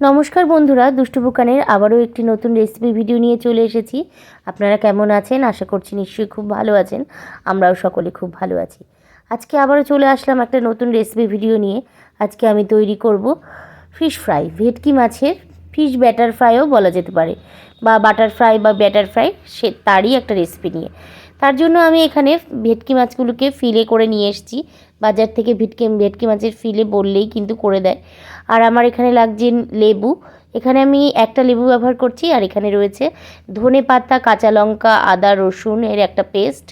নমস্কার বন্ধুরা, দুষ্টু বুকানের আবারও একটি নতুন রেসিপি ভিডিও নিয়ে চলে এসেছি। আপনারা কেমন আছেন? আশা করছি নিশ্চয়ই খুব ভালো আছেন। আমরাও সকলে খুব ভালো আছি। আজকে আবারও চলে আসলাম একটা নতুন রেসিপি ভিডিও নিয়ে। আজকে আমি তৈরি করব ফিশ ফ্রাই ভেটকি মাছের ফিশ ব্যাটার ফ্রাইও বলা যেতে পারে, বা বাটার ফ্রাই বা ব্যাটার ফ্রাই সে তারই একটা রেসিপি নিয়ে। তার জন্য আমি এখানে ভেটকি মাছগুলোকে ফিলে করে নিয়ে এসেছি। বাজার থেকে ভেটকি ভেটকি মাছের ফিলে বললেই কিন্তু করে দেয়। আর আমার এখানে লাগছে লেবু। এখানে আমি একটা লেবু ব্যবহার করছি, আর এখানে রয়েছে ধনে পাতা, কাঁচা লঙ্কা, আদা, রসুন এর একটা পেস্ট।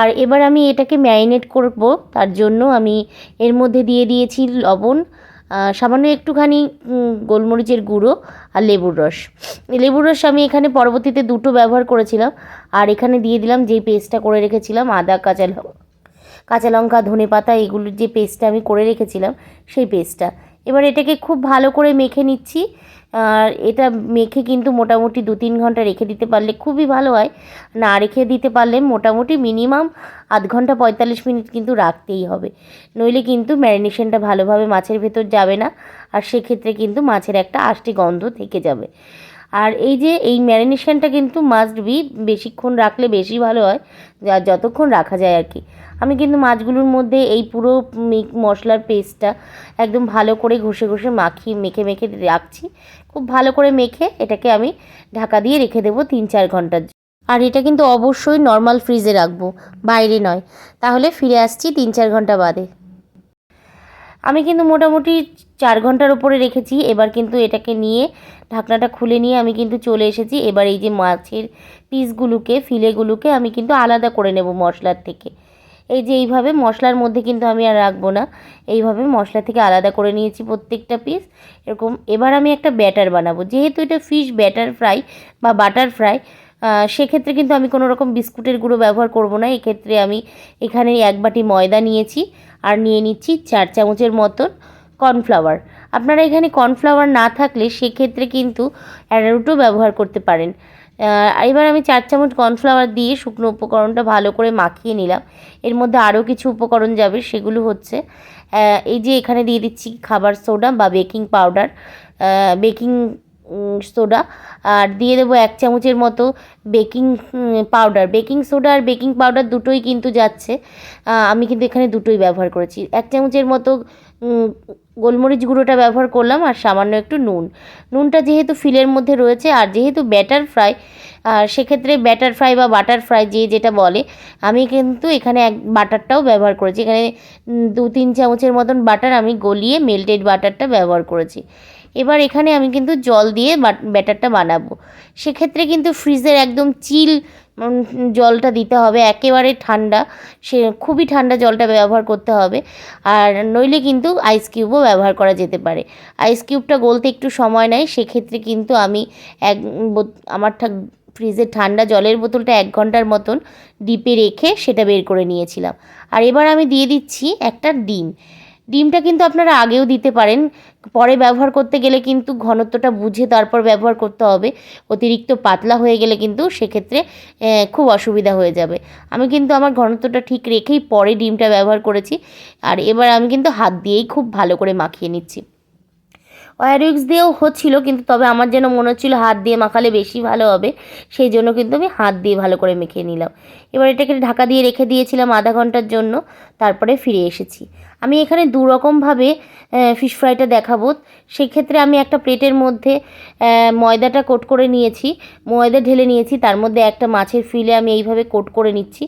আর এবার আমি এটাকে ম্যারিনেট করব, তার জন্য আমি এর মধ্যে দিয়ে দিয়েছি লবণ সামান্য একটুখানি গোলমরিচের গুঁড়ো আর লেবুর রস। লেবুর রস আমি এখানে পরবর্তীতে দুটো ব্যবহার করেছিলাম, আর এখানে দিয়ে দিলাম যেই পেস্টটা করে রেখেছিলাম, আদা, কাঁচা লঙ্কা। কাঁচা লঙ্কা, ধনে পাতা এগুলোর যে পেস্টটা আমি করে রেখেছিলাম, সেই পেস্টটা এবার এটাকে খুব ভালো করে মেখে নিচ্ছি। আর এটা মেখে কিন্তু মোটামুটি দু তিন ঘণ্টা রেখে দিতে পারলে খুবই ভালো হয়। না রেখে দিতে পারলে মোটামুটি মিনিমাম আধ ঘণ্টা পঁয়তাল্লিশ মিনিট কিন্তু রাখতেই হবে। নইলে কিন্তু ম্যারিনেশনটা ভালোভাবে মাছের ভেতর যাবে না। আর সেক্ষেত্রে কিন্তু মাছের একটা আষ্টি গন্ধ থেকে যাবে। আর এই যে এই ম্যারিনেশনটা কিন্তু মাস্ট বি বেশিক্ষণ রাখলে বেশি ভালো হয় যতক্ষণ রাখা যায় আর কি। আমি কিন্তু মাছগুলোর মধ্যে এই পুরো মিক মশলার পেস্টটা একদম ভালো করে ঘষে ঘষে মাখিয়ে, মেখে মেখে রাখছি। খুব ভালো করে মেখে এটাকে আমি ঢাকা দিয়ে রেখে দেবো তিন চার ঘণ্টার। আর এটা কিন্তু অবশ্যই নর্মাল ফ্রিজে রাখব, বাইরে নয়। তাহলে ফিরে আসছি তিন চার ঘণ্টা বাদে। আমি কিন্তু মোটামুটি চার ঘণ্টার উপরে রেখেছি, এবার কিন্তু এটাকে নিয়ে ঢাকনাটা খুলে নিয়ে আমি কিন্তু চলে এসেছি। এবার এই যে মাছের পিসগুলোকে, ফিলেগুলোকে আমি কিন্তু আলাদা করে নেব মশলার থেকে। এই যে এইভাবে মশলার মধ্যে কিন্তু আমি আর রাখব না। এইভাবে মশলা থেকে আলাদা করে নিয়েছি প্রত্যেকটা পিস। এরকম এবার আমি একটা ব্যাটার বানাবো। যেহেতু এটা ফিশ ব্যাটার ফ্রাই বা বাটার ফ্রাই সেক্ষেত্রে কিন্তু আমি কোনো রকম বিস্কুটের গুঁড়ো ব্যবহার করব না। এক্ষেত্রে আমি এখানে এক বাটি ময়দা নিয়েছি আর নিয়ে নিচ্ছি চার চামচের মতন কর্নফ্লাওয়ার। আপনারা এখানে কর্নফ্লাওয়ার না থাকলে সেক্ষেত্রে কিন্তু অ্যারারুটও ব্যবহার করতে পারেন। এবার আমি চার চামচ কর্নফ্লাওয়ার দিয়ে শুকনো উপকরণটা ভালো করে মাখিয়ে নিলাম। এর মধ্যে আরও কিছু উপকরণ যাবে, সেগুলো হচ্ছে এই যে এখানে দিয়ে দিচ্ছি খাবার সোডা বা বেকিং পাউডার। বেকিং সোডা আর দিয়ে দেবো এক চামচের মতো বেকিং পাউডার বেকিং সোডা আর বেকিং পাউডার দুটোই কিন্তু যাচ্ছে। আমি কিন্তু এখানে দুটোই ব্যবহার করেছি। এক চামচের মতো গোলমরিচ গুঁড়োটা ব্যবহার করলাম আর সামান্য একটু নুন। নুনটা যেহেতু ফিলের মধ্যে রয়েছে আর যেহেতু ব্যাটার ফ্রাই আর সেক্ষেত্রে ব্যাটার ফ্রাই বা বাটার ফ্রাই যে যেটা বলে, আমি কিন্তু এখানে এক বাটারটাও ব্যবহার করেছি। এখানে দু তিন চামচের মতন বাটার আমি গলিয়ে মেল্টেড বাটারটা ব্যবহার করেছি। এবার এখানে আমি কিন্তু জল দিয়ে ব্যাটারটা বানাবো। সেক্ষেত্রে কিন্তু ফ্রিজের একদম চিল জলটা দিতে হবে, একেবারে ঠান্ডা। সে, খুবই ঠান্ডা জলটা ব্যবহার করতে হবে। আর নইলে কিন্তু আইস কিউবও ব্যবহার করা যেতে পারে। আইস কিউবটা গলতে একটু সময় নেয়, সেক্ষেত্রে কিন্তু আমি এক আমার ফ্রিজের ঠান্ডা জলের বোতলটা এক ঘণ্টার মতন ডিপে রেখে সেটা বের করে নিয়েছিলাম। আর এবার আমি দিয়ে দিচ্ছি একটা ডিম। ডিমটা কিন্তু আপনারা আগেও দিতে পারেন। পরে ব্যবহার করতে গেলে কিন্তু ঘনত্বটা বুঝে তারপর ব্যবহার করতে হবে। অতিরিক্ত পাতলা হয়ে গেলে কিন্তু সেক্ষেত্রে খুব অসুবিধা হয়ে যাবে। আমি কিন্তু আমার ঘনত্বটা ঠিক রেখেই পরে ডিমটা ব্যবহার করেছি। আর এবার আমি কিন্তু হাত দিয়েই খুব ভালো করে মাখিয়ে নিচ্ছি। ওয়ারউইক্স দিয়েও হচ্ছিল, কিন্তু তবে আমার যেন মনে হচ্ছিল হাত দিয়ে মাখালে বেশি ভালো হবে, সেই জন্য কিন্তু আমি হাত দিয়ে ভালো করে মেখে নিলাম। এবার এটাকে ঢাকা দিয়ে রেখে দিয়েছিলাম আধা ঘণ্টার জন্য, তারপরে ফিরে এসেছি। আমি এখানে দু রকমভাবে ফিশ ফ্রাইটা দেখাবো। সেক্ষেত্রে আমি একটা প্লেটের মধ্যে ময়দাটা কোট করে নিয়েছি, ময়দা ঢেলে নিয়েছি, তার মধ্যে একটা মাছের ফিলে আমি এইভাবে কোট করে নিচ্ছি।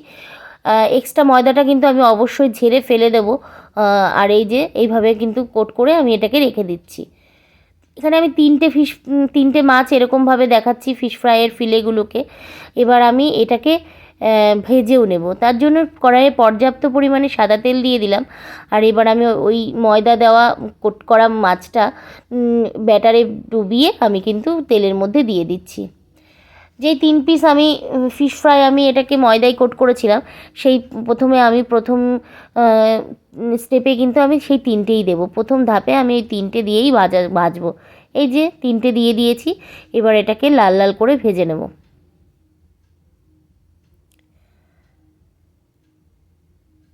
এক্সট্রা ময়দাটা কিন্তু আমি অবশ্যই ঝেড়ে ফেলে দেবো আর এই যে, এইভাবে কিন্তু কোট করে আমি এটাকে রেখে দিচ্ছি। এখানে আমি তিনটে ফিশ তিনটে মাছ এরকমভাবে দেখাচ্ছি ফিশ ফ্রাইয়ের ফিলেগুলোকে এবার আমি এটাকে ভেজেও নেব। তার জন্য কড়াইয়ে পর্যাপ্ত পরিমাণে সাদা তেল দিয়ে দিলাম। আর এবার আমি ওই ময়দা দেওয়া কোট, করা মাছটা ব্যাটারে ডুবিয়ে আমি কিন্তু তেলের মধ্যে দিয়ে দিচ্ছি। যেই তিন পিস আমি ফিশ ফ্রাই আমি এটাকে ময়দায় কোট করেছিলাম, সেই প্রথমে আমি প্রথম স্টেপে কিন্তু আমি সেই তিনটেই দেবো। প্রথম ধাপে আমি এই তিনটে দিয়েই ভাজা, ভাজবো। এই যে তিনটে দিয়ে দিয়েছি, এবার এটাকে লাল লাল করে ভেজে নেব।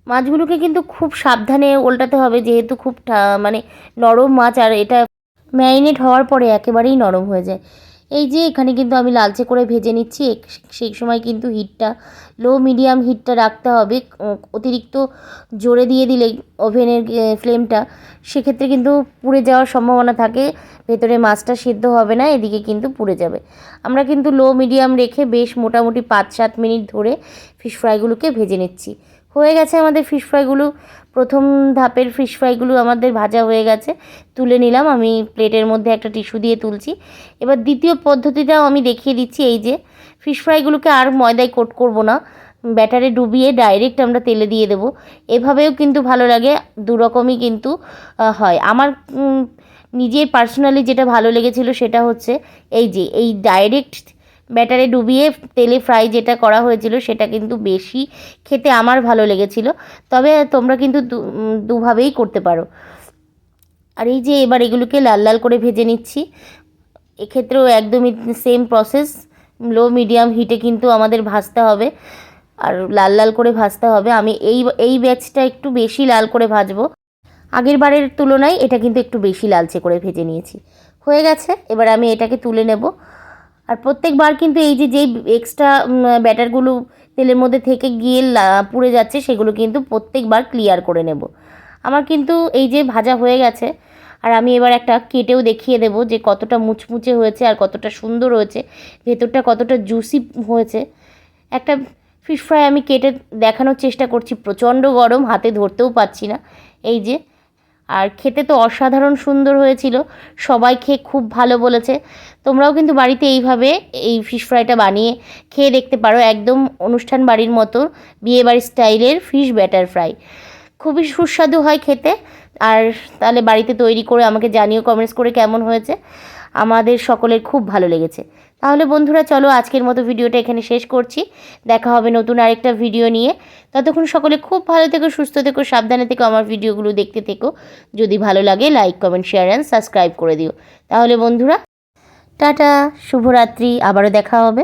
মাছগুলোকে কিন্তু খুব সাবধানে উল্টাতে হবে, যেহেতু খুব মানে নরম মাছ, আর এটা ম্যারিনেট হওয়ার পরে একেবারেই নরম হয়ে যায়। এই যে এখানে কিন্তু আমি লালচে করে ভেজে নিচ্ছি সেই সময় কিন্তু হিটটা লো মিডিয়াম হিটটা রাখতে হবে অতিরিক্ত জোরে দিয়ে দিলে ওভেনের ফ্লেমটা সেক্ষেত্রে কিন্তু পুড়ে যাওয়ার সম্ভাবনা থাকে, ভেতরে মাছটা সিদ্ধ হবে না, এদিকে কিন্তু পুড়ে যাবে। আমরা কিন্তু লো মিডিয়াম রেখে বেশ মোটামুটি পাঁচ সাত মিনিট ধরে ফিশ ফ্রাইগুলোকে ভেজে নিচ্ছি। হয়ে গেছে আমাদের ফিশ ফ্রাইগুলো প্রথম ধাপের ফিশ ফ্রাইগুলো আমাদের ভাজা হয়ে গেছে। তুলে নিলাম, আমি প্লেটের মধ্যে একটা টিস্যু দিয়ে তুলছি। এবার দ্বিতীয় পদ্ধতিটাও আমি দেখিয়ে দিচ্ছি, এই যে ফিশ ফ্রাইগুলোকে আর ময়দায় কোট করব না। ব্যাটারে ডুবিয়ে ডাইরেক্ট আমরা তেলে দিয়ে দেবো। এভাবেও কিন্তু ভালো লাগে দু রকমই কিন্তু হয়। আমার নিজের পার্সোনালি যেটা ভালো লেগেছিল সেটা হচ্ছে, এই যে, এই ডাইরেক্ট ব্যাটারে ডুবিয়ে তেলে ফ্রাই যেটা করা হয়েছিল সেটা কিন্তু বেশি খেতে আমার ভালো লেগেছিল। তবে তোমরা কিন্তু দুভাবেই করতে পারো। আর এই যে এবার এগুলোকে লাল লাল করে ভেজে নিচ্ছি। এক্ষেত্রেও একদমই সেম প্রসেস লো মিডিয়াম হিটে কিন্তু আমাদের ভাজতে হবে। আর লাল লাল করে ভাজতে হবে। আমি এই এই ব্যাচটা একটু বেশি লাল করে ভাজবো। আগের বারের তুলনায় এটা কিন্তু একটু বেশি লালচে করে ভেজে নিয়েছি। হয়ে গেছে। এবার আমি এটাকে তুলে নেব। আর প্রত্যেকবার কিন্তু এই যে যেই এক্সট্রা ব্যাটারগুলো তেলের মধ্যে থেকে গিয়ে পুড়ে যাচ্ছে, সেগুলো কিন্তু প্রত্যেকবার ক্লিয়ার করে নেব। আমার কিন্তু এই যে ভাজা হয়ে গেছে, আর আমি এবার একটা কেটেও দেখিয়ে দেবো যে কতটা মুচমুচে হয়েছে আর কতটা সুন্দর হয়েছে, ভেতরটা কতটা জুসি হয়েছে। একটা ফিশ ফ্রাই আমি কেটে দেখানোর চেষ্টা করছি, প্রচণ্ড গরম, হাতে ধরতেও পারছি না। এই যে আর খেতে তো অসাধারণ সুন্দর হয়েছিল। সবাই খেয়ে খুব ভালো বলেছে। তোমরাও কিন্তু বাড়িতে এইভাবে এই ফিশ ফ্রাইটা বানিয়ে খেয়ে দেখতে পারো। একদম অনুষ্ঠান বাড়ির মতো বিয়ে বাড়ির স্টাইলের ফিশ ব্যাটার ফ্রাই খুবই সুস্বাদু হয় খেতে। আর তাহলে বাড়িতে তৈরি করে আমাকে জানিও কমেন্টস করে কেমন হয়েছে। আমাদের সকলের খুব ভালো লেগেছে। তাহলে বন্ধুরা চলো আজকের মতো ভিডিওটা এখানে শেষ করছি। দেখা হবে নতুন আরেকটা ভিডিও নিয়ে। ততক্ষণ সকলে খুব ভালো থেকো, সুস্থ থেকো, সাবধানে থেকো আমার ভিডিওগুলো দেখতে থেকো। যদি ভালো লাগে like comment share and subscribe করে দিও। তাহলে বন্ধুরা, টাটা, শুভরাত্রি, আবারও দেখা হবে।